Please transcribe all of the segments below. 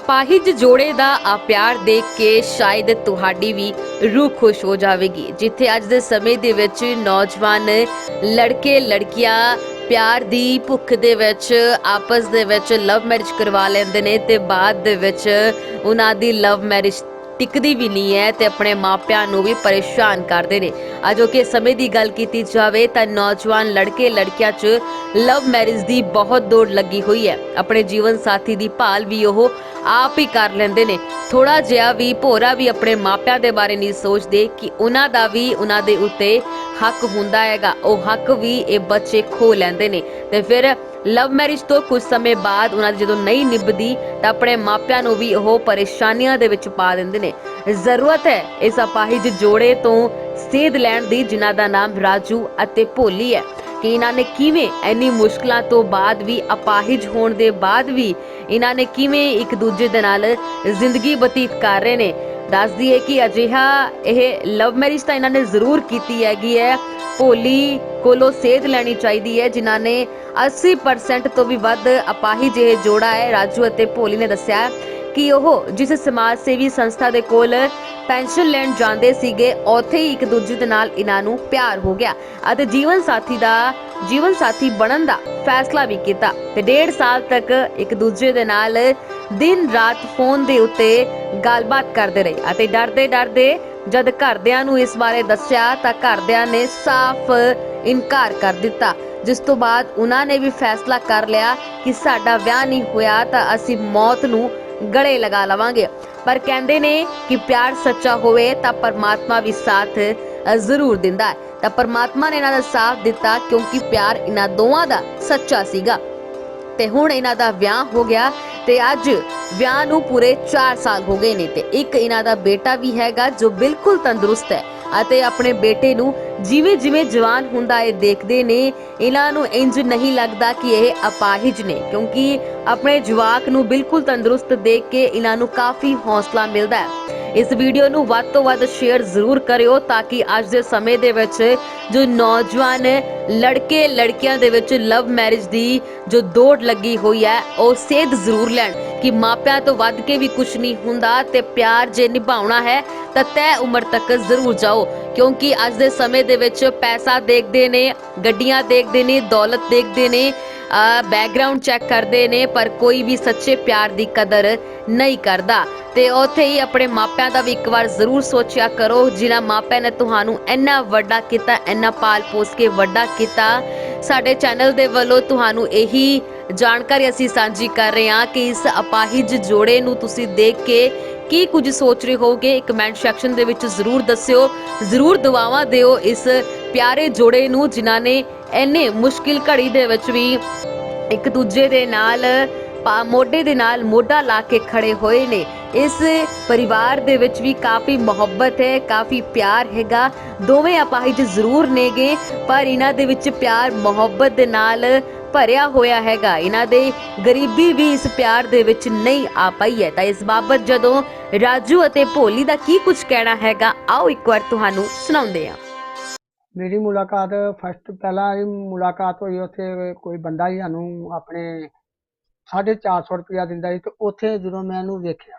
ਅਪਾਹਿਜ ਜੋੜੇ ਦਾ ਆ ਪਿਆਰ ਦੇਖ ਕੇ ਸ਼ਾਇਦ ਤੁਹਾਡੀ ਵੀ ਰੂਹ ਖੁਸ਼ ਹੋ ਜਾਵੇਗੀ। ਜਿੱਥੇ ਅੱਜ ਦੇ ਸਮੇਂ ਦੇ ਵਿੱਚ ਨੌਜਵਾਨ ਲੜਕੇ, ਲੜਕੀਆਂ ਪਿਆਰ ਦੀ ਭੁੱਖ ਦੇ ਵਿੱਚ, ਆਪਸ ਦੇ ਵਿੱਚ ਲਵ ਮੈਰਿਜ ਕਰਵਾ ਲੈਂਦੇ ਨੇ ਤੇ ਬਾਅਦ ਦੇ ਵਿੱਚ ਉਹਨਾਂ ਦੀ ਲਵ ਮੈਰਿਜ ਟਿਕਦੀ ਵੀ ਨਹੀਂ ਹੈ ਤੇ ਆਪਣੇ ਮਾਪਿਆਂ ਨੂੰ ਵੀ ਪਰੇਸ਼ਾਨ ਕਰਦੇ ਨੇ। ਅਜੋ ਕਿ ਸਮੇਂ ਦੀ ਗੱਲ ਕੀਤੀ ਜਾਵੇ ਤਾਂ ਨੌਜਵਾਨ ਲੜਕੇ ਲੜਕੀਆਂ 'ਚ ਲਵ ਮੈਰਿਜ ਦੀ ਬਹੁਤ ਦੌੜ ਲੱਗੀ ਹੋਈ ਹੈ। ਆਪਣੇ ਜੀਵਨ ਸਾਥੀ ਦੀ ਭਾਲ ਵੀ ਉਹ ਆਪ ਹੀ ਕਰ ਲੈਂਦੇ ਨੇ। ਥੋੜਾ ਜਿਹਾ ਵੀ ਭੋਰਾ ਵੀ ਆਪਣੇ ਮਾਪਿਆਂ ਦੇ ਬਾਰੇ ਨਹੀਂ ਸੋਚਦੇ ਕਿ ਉਹਨਾਂ ਦਾ ਵੀ ਉਹਨਾਂ ਦੇ ਉੱਤੇ ਹੱਕ ਹੁੰਦਾ ਹੈਗਾ। ਉਹ ਹੱਕ ਵੀ ਇਹ ਬੱਚੇ ਖੋ ਲੈਂਦੇ ਨੇ ਤੇ ਫਿਰ ਲਵ ਮੈਰਿਜ ਤੋਂ ਕੁਝ ਸਮੇਂ ਬਾਅਦ ਉਹਨਾਂ ਦੀ ਜਦੋਂ ਨਹੀਂ ਨਿਭਦੀ, ਤਾਂ ਆਪਣੇ ਮਾਪਿਆਂ ਨੂੰ ਵੀ ਉਹ ਪਰੇਸ਼ਾਨੀਆਂ ਦੇ ਵਿੱਚ ਪਾ ਦਿੰਦੇ ਨੇ। ਜ਼ਰੂਰਤ ਹੈ ਇਸ ਅਪਾਹਿਜ ਜੋੜੇ ਤੋਂ ਸੇਧ ਲੈਣ ਦੀ, ਜਿਨ੍ਹਾਂ ਦਾ ਨਾਮ ਰਾਜੂ ਅਤੇ ਭੋਲੀ ਹੈ। ਕਿ ਇਹਨਾਂ ਨੇ ਕਿਵੇਂ ਇੰਨੀ ਮੁਸ਼ਕਲਾਂ ਤੋਂ ਬਾਅਦ ਵੀ ਅਪਾਹਿਜ ਹੋਣ ਦੇ ਬਾਅਦ ਵੀ ਇਹਨਾਂ ਨੇ ਕਿਵੇਂ ਇੱਕ ਦੂਜੇ ਦੇ ਨਾਲ ਜ਼ਿੰਦਗੀ ਬਤੀਤ ਕਰ ਰਹੇ ਨੇ? ਦੱਸ ਦਈਏ ਕਿ ਅਜਿਹਾ ਇਹ ਲਵ ਮੈਰਿਜ ਤਾਂ ਇਹਨਾਂ ਨੇ ਜ਼ਰੂਰ ਕੀਤੀ ਹੈਗੀ ਹੈ। ਭੋਲੀ ਕੋਲੋਂ ਸੇਧ ਲੈਣੀ ਚਾਹੀਦੀ ਹੈ, ਜਿਨ੍ਹਾਂ ਨੇ 80% ਤੋਂ ਵੀ ਵੱਧ ਅਪਾਹੀ ਜਿਹੇ ਜੋੜਾ ਹੈ। ਰਾਜੂ ਅਤੇ ਭੋਲੀ ਨੇ ਦੱਸਿਆ ਕਿ ਉਹ ਜਿਸ ਸਮਾਜ ਸੇਵੀ ਸੰਸਥਾ ਦੇ ਕੋਲ ਪੈਨਸ਼ਨ ਲੈਣ ਜਾਂਦੇ ਸੀਗੇ, ਉੱਥੇ ਹੀ ਇੱਕ ਦੂਜੇ ਦੇ ਨਾਲ ਇਹਨਾਂ ਨੂੰ ਪਿਆਰ ਹੋ ਗਿਆ ਅਤੇ ਜੀਵਨ ਸਾਥੀ ਦਾ, ਜੀਵਨ ਸਾਥੀ ਬਣਨ ਦਾ ਫੈਸਲਾ ਵੀ ਕੀਤਾ ਤੇ ਡੇਢ ਸਾਲ ਤੱਕ ਇੱਕ ਦੂਜੇ ਦੇ ਨਾਲ ਦਿਨ ਰਾਤ ਫੋਨ ਦੇ ਉੱਤੇ ਗੱਲਬਾਤ ਕਰਦੇ ਰਹੇ ਅਤੇ ਡਰਦੇ ਡਰਦੇ ਜਦ ਘਰਦਿਆਂ ਨੂੰ ਇਸ ਬਾਰੇ ਦੱਸਿਆ ਤਾਂ ਘਰਦਿਆਂ ਨੇ ਸਾਫ਼ ਇਨਕਾਰ ਕਰ ਦਿੱਤਾ, ਜਿਸ ਤੋਂ ਬਾਅਦ ਉਹਨਾਂ ਨੇ ਵੀ ਫੈਸਲਾ ਕਰ ਲਿਆ ਕਿ ਸਾਡਾ ਵਿਆਹ ਨਹੀਂ ਹੋਇਆ ਤਾਂ ਅਸੀਂ ਮੌਤ ਨੂੰ ਗਲੇ ਲਗਾ ਲਵਾਂਗੇ। ਪਰ ਕਹਿੰਦੇ ਨੇ ਕਿ ਪਿਆਰ ਸੱਚਾ ਹੋਵੇ ਤਾਂ ਪਰਮਾਤਮਾ ਵੀ ਸਾਥ ਜ਼ਰੂਰ ਦਿੰਦਾ ਹੈ। ਤਾਂ ਪਰਮਾਤਮਾ ਨੇ ਇਹਨਾਂ ਦਾ ਸਾਥ ਦਿੱਤਾ ਕਿਉਂਕਿ ਪਿਆਰ ਇਹਨਾਂ ਦੋਵਾਂ ਦਾ ਸੱਚਾ ਸੀਗਾ। ਤੇ ਹੁਣ ਇਹਨਾਂ ਦਾ ਵਿਆਹ ਹੋ ਗਿਆ ਤੇ ਅੱਜ ਵਿਆਹ ਨੂੰ ਪੂਰੇ 4 ਸਾਲ ਹੋ ਗਏ ਨੇ ਤੇ ਇੱਕ ਇਹਨਾਂ ਦਾ ਬੇਟਾ ਵੀ ਹੈਗਾ ਜੋ ਬਿਲਕੁਲ ਤੰਦਰੁਸਤ ਹੈ ਅਤੇ ਆਪਣੇ ਬੇਟੇ ਨੂੰ ਜਿਵੇਂ ਜਿਵੇਂ ਜਵਾਨ ਹੁੰਦਾ ਇਹ ਦੇਖਦੇ ਨੇ, ਇਹਨਾਂ ਨੂੰ ਇੰਜ ਨਹੀਂ ਲੱਗਦਾ ਕਿ ਇਹ ਅਪਾਹਿਜ ਨੇ ਕਿਉਂਕਿ ਆਪਣੇ ਜਵਾਕ ਨੂੰ ਬਿਲਕੁਲ ਤੰਦਰੁਸਤ ਦੇਖ ਕੇ ਇਹਨਾਂ ਨੂੰ ਕਾਫੀ ਹੌਸਲਾ ਮਿਲਦਾ ਹੈ। ਇਸ ਵੀਡੀਓ ਨੂੰ ਵੱਧ ਤੋਂ ਵੱਧ ਸ਼ੇਅਰ ਜ਼ਰੂਰ ਕਰਿਓ ਤਾਂ ਕਿ ਅੱਜ ਦੇ ਸਮੇਂ ਦੇ ਵਿੱਚ ਜੋ ਨੌਜਵਾਨ ਲੜਕੇ, ਲੜਕੀਆਂ ਦੇ ਵਿੱਚ ਲਵ ਮੈਰਿਜ ਦੀ ਜੋ ਦੌੜ ਲੱਗੀ ਹੋਈ ਹੈ, ਉਹ ਸੇਧ ਜ਼ਰੂਰ ਲੈਣ ਕਿ ਮਾਪਿਆਂ ਤੋਂ ਵੱਧ ਕੇ ਵੀ ਕੁਝ ਨਹੀਂ ਹੁੰਦਾ ਤੇ ਪਿਆਰ ਜੇ ਨਿਭਾਉਣਾ ਹੈ ਤਾਂ ਤੈ ਉਮਰ ਤੱਕ ਜ਼ਰੂਰ ਜਾਓ। ਕਿਉਂਕਿ ਅੱਜ ਦੇ ਸਮੇਂ ਦੇ ਵਿੱਚ ਪੈਸਾ ਦੇਖਦੇ ਨੇ, ਗੱਡੀਆਂ ਦੇਖਦੇ ਨੇ, ਦੌਲਤ ਦੇਖਦੇ ਨੇ ਬੈਕਗ੍ਰਾਉਂਡ ਚੈੱਕ ਕਰਦੇ ਨੇ, ਪਰ ਕੋਈ ਵੀ ਸੱਚੇ ਪਿਆਰ ਦੀ ਕਦਰ ਨਹੀਂ ਕਰਦਾ। ਤੇ ਉੱਥੇ ਹੀ ਆਪਣੇ ਮਾਪਿਆਂ ਦਾ ਵੀ ਇੱਕ ਵਾਰ ਜ਼ਰੂਰ ਸੋਚਿਆ ਕਰੋ, ਜਿਨ੍ਹਾਂ ਮਾਪਿਆਂ ਨੇ ਤੁਹਾਨੂੰ ਇੰਨਾ ਵੱਡਾ ਕੀਤਾ, ਇੰਨਾ ਪਾਲ ਪੋਸ ਕੇ ਵੱਡਾ ਕੀਤਾ। ਸਾਡੇ ਚੈਨਲ ਦੇ ਵੱਲੋਂ ਤੁਹਾਨੂੰ ਇਹੀ ਜਾਣਕਾਰੀ ਅਸੀਂ ਸਾਂਝੀ ਕਰ ਰਹੇ ਹਾਂ ਕਿ ਇਸ ਅਪਾਹਿਜ ਜੋੜੇ ਨੂੰ ਤੁਸੀਂ ਦੇਖ ਕੇ ਕੀ ਕੁਝ ਸੋਚ ਰਹੇ ਹੋਗੇ ਕਮੈਂਟ ਸੈਕਸ਼ਨ ਦੇ ਵਿੱਚ ਜ਼ਰੂਰ ਦੱਸਿਓ। ਜ਼ਰੂਰ ਦੁਆਵਾਂ ਦਿਓ ਇਸ ਪਿਆਰੇ ਜੋੜੇ ਨੂੰ, ਜਿਨ੍ਹਾਂ ਨੇ ਇੰਨੇ ਮੁਸ਼ਕਿਲ ਘੜੀ ਦੇ ਵਿੱਚ ਵੀ ਇੱਕ ਦੂਜੇ ਦੇ ਨਾਲ ਪਾ- ਮੋਢੇ ਦੇ ਨਾਲ ਮੋਢਾ ਲਾ ਕੇ ਖੜੇ ਹੋਏ ਨੇ। ਇਸ ਪਰਿਵਾਰ ਦੇ ਵਿੱਚ ਵੀ ਕਾਫੀ ਮੁਹੱਬਤ ਹੈ, ਕਾਫੀ ਪਿਆਰ ਹੈਗਾ। ਦੋਵੇਂ ਅਪਾਹਿਜ ਜ਼ਰੂਰ ਨੇਗੇ, ਪਰ ਇਹਨਾਂ ਦੇ ਵਿੱਚ ਪਿਆਰ, ਮੁਹੱਬਤ ਦੇ ਨਾਲ ਭਰਿਆ ਹੋਇਆ ਹੈਗਾ। ਇਹਨਾਂ ਦੇ ਗਰੀਬੀ ਵੀ ਇਸ ਪਿਆਰ ਦੇ ਵਿੱਚ ਨਹੀਂ ਆ ਪਾਈ ਹੈ। ਤਾਂ ਇਸ ਬਾਬਤ ਜਦੋਂ ਰਾਜੂ ਅਤੇ ਭੋਲੀ ਦਾ ਕੀ ਕੁਝ ਕਹਿਣਾ ਹੈਗਾ, ਆਓ ਇੱਕ ਵਾਰ ਤੁਹਾਨੂੰ ਸੁਣਾਉਂਦੇ ਹਾਂ। ਮੇਰੀ ਮੁਲਾਕਾਤ ਫਸਟ ਪਹਿਲਾਂ ਮੁਲਾਕਾਤ ਹੋਈ, ਉੱਥੇ ਕੋਈ ਬੰਦਾ ਹੀ ਸਾਨੂੰ ਆਪਣੇ 450 ਰੁਪਇਆ ਦਿੰਦਾ ਸੀ ਤੇ ਉੱਥੇ ਜਦੋਂ ਮੈਂ ਇਹਨੂੰ ਵੇਖਿਆ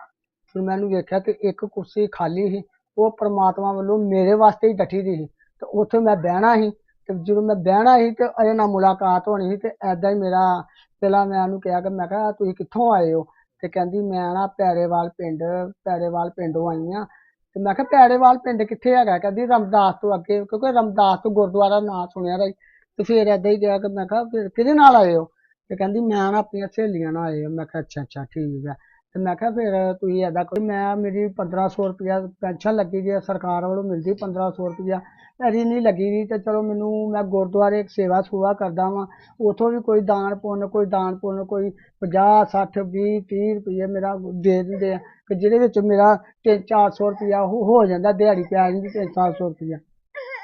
ਫਿਰ ਮੈਂ ਇਹਨੂੰ ਵੇਖਿਆ ਤੇ ਇੱਕ ਕੁਰਸੀ ਖਾਲੀ ਸੀ, ਉਹ ਪ੍ਰਮਾਤਮਾ ਵੱਲੋਂ ਮੇਰੇ ਵਾਸਤੇ ਹੀ ਡੱਠੀ ਦੀ ਸੀ ਤੇ ਉੱਥੇ ਮੈਂ ਬਹਿਣਾ ਸੀ ਤੇ ਜਦੋਂ ਮੈਂ ਬਹਿਣਾ ਸੀ ਤੇ ਅਜੇ ਨਾਲ ਮੁਲਾਕਾਤ ਹੋਣੀ ਸੀ ਤੇ ਐਦਾਂ ਹੀ ਮੇਰਾ ਪਹਿਲਾਂ ਮੈਂ ਉਹਨੂੰ ਕਿਹਾ ਕਿ ਮੈਂ ਕਿਹਾ ਤੁਸੀਂ ਕਿੱਥੋਂ ਆਏ ਹੋ? ਤੇ ਕਹਿੰਦੀ, ਮੈਂ ਨਾ ਪੈਰੇਵਾਲ ਪਿੰਡ, ਪੈਰੇਵਾਲ ਪਿੰਡੋਂ ਆਈ ਆ ਤੇ ਮੈਂ ਕਿਹਾ, ਪੈਰੇਵਾਲ ਪਿੰਡ ਕਿੱਥੇ ਹੈਗਾ? ਕਹਿੰਦੀ, ਰਮਦਾਸ ਤੋਂ ਅੱਗੇ, ਕਿਉਂਕਿ ਰਮਦਾਸ ਤੋਂ ਗੁਰਦੁਆਰਾ ਨਾਂ ਸੁਣਿਆ ਦਾ ਸੀ। ਤੇ ਫਿਰ ਏਦਾਂ ਹੀ ਕਿਹਾ ਕਿ ਮੈਂ ਕਿਹਾ, ਫਿਰ ਕਿਹਦੇ ਨਾਲ ਆਏ ਹੋ? ਤੇ ਕਹਿੰਦੀ ਮੈਂ ਨਾ ਆਪਣੀਆਂ ਸਹੇਲੀਆਂ ਨਾਲ ਆਏ ਹਾਂ ਮੈਂ ਕਿਹਾ, ਅੱਛਾ ਅੱਛਾ, ਠੀਕ ਆ। ਤੇ ਮੈਂ ਕਿਹਾ ਫਿਰ ਤੁਸੀਂ ਏਦਾਂ ਕਰੋ, ਮੈਂ ਮੇਰੀ 1500 ਰੁਪਇਆ ਪੈਨਸ਼ਨ ਲੱਗੀ ਦੀ ਆ ਸਰਕਾਰ ਵੱਲੋਂ ਮਿਲਦੀ 1500 ਰੁਪਇਆ। ਮੇਰੀ ਨਹੀਂ ਲੱਗੀ ਦੀ ਤੇ ਚਲੋ ਮੈਨੂੰ ਮੈਂ ਗੁਰਦੁਆਰੇ ਸੇਵਾ ਸੁਵਾ ਕਰਦਾ ਵਾਂ। ਉਥੋਂ ਵੀ ਕੋਈ ਦਾਨ ਪੁੰਨ, ਕੋਈ ਦਾਨ ਪੁੰਨ, ਕੋਈ 50 60 20 30 ਰੁਪਏ ਮੇਰਾ ਦੇ ਦਿੰਦੇ ਆ। ਕਿ ਜਿਹਦੇ ਵਿੱਚ ਮੇਰਾ ਤੇ 400 ਰੁਪਇਆ ਹੋ ਹੋ ਜਾਂਦਾ, ਦਿਹਾੜੀ ਪਿਆ ਜਾਂਦੀ 300 ਰੁਪਇਆ।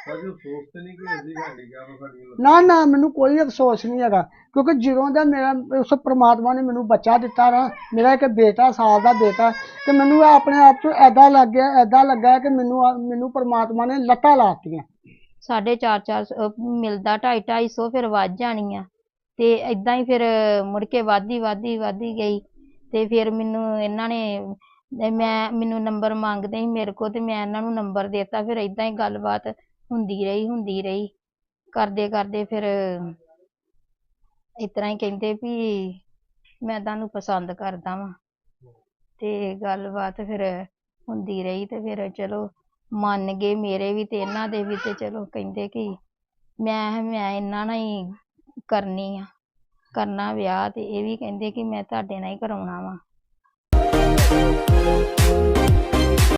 ਭਾਜੀ ਅਫਸੋਸ ਤੇ ਨਹੀਂ ਕਿ ਅਸੀਂ ਸਾਡੀ ਗੱਲ ਸਾਡੀ ਲੱਗੀ। ਨਾ ਨਾ ਮੈਨੂੰ ਕੋਈ ਅਫਸੋਸ ਨਹੀਂ ਹੈਗਾ ਕਿਉਂਕਿ ਜਦੋਂ ਦਾ ਮੇਰਾ ਉਸ ਪ੍ਰਮਾਤਮਾ ਨੇ ਮੈਨੂੰ ਬੱਚਾ ਦਿੱਤਾ ਨਾ ਮੇਰਾ ਇੱਕ ਬੇਟਾ ਸਾਲ ਦਾ ਬੇਟਾ ਤੇ ਮੈਨੂੰ ਇਹ ਆਪਣੇ ਆਪ ਤੋਂ ਐਦਾਂ ਲੱਗ ਗਿਆ ਐਦਾਂ ਲੱਗਾ ਕਿ ਮੈਨੂੰ ਆ- ਮੈਨੂੰ ਪ੍ਰਮਾਤਮਾ ਨੇ ਲੱਤਾਂ ਲਾਤੀਆਂ ਸਾਢੇ ਚਾਰ ਚਾਰ ਸੌ, ਅਹ ਮਿਲਦਾ ਢਾਈ ਢਾਈ ਸੌ ਫਿਰ ਵੱਧ ਜਾਣੀ ਆ ਤੇ ਏਦਾਂ ਹੀ ਫਿਰ ਮੁੜ ਕੇ ਵੱਧਦੀ ਵੱਧਦੀ ਵੱਧਦੀ ਗਈ। ਤੇ ਫਿਰ ਮੈਨੂੰ ਇਹਨਾਂ ਨੇ ਤੇ ਮੈਂ ਮੈਨੂੰ ਨੰਬਰ ਮੰਗਦੇ ਸੀ ਮੇਰੇ ਕੋਲ ਤੇ ਮੈਂ ਇਹਨਾਂ ਨੂੰ ਨੰਬਰ ਦਿੱਤਾ ਫਿਰ ਏਦਾਂ ਹੀ ਗੱਲਬਾਤ ਹੁੰਦੀ ਰਹੀ ਹੁੰਦੀ ਰਹੀ। ਕਰਦੇ ਕਰਦੇ ਫਿਰ ਇਸ ਤਰ੍ਹਾਂ ਹੀ ਕਹਿੰਦੇ ਵੀ ਮੈਂ ਤੁਹਾਨੂੰ ਪਸੰਦ ਕਰਦਾ ਵਾਂ। ਤੇ ਗੱਲਬਾਤ ਫਿਰ ਹੁੰਦੀ ਰਹੀ ਤੇ ਫਿਰ ਚਲੋ ਮੰਨ ਗਏ ਮੇਰੇ ਵੀ ਤੇ ਇਹਨਾਂ ਦੇ ਵੀ ਤੇ ਚਲੋ ਕਹਿੰਦੇ ਕਿ ਮੈਂ ਮੈਂ ਇਹਨਾਂ ਨਾਲ ਹੀ ਕਰਨੀ ਆ। ਕਰਨਾ ਵਿਆਹ ਤੇ ਇਹ ਵੀ ਕਹਿੰਦੇ ਕਿ ਮੈਂ ਤੁਹਾਡੇ ਨਾਲ ਹੀ ਕਰਾਉਣਾ ਵਾ।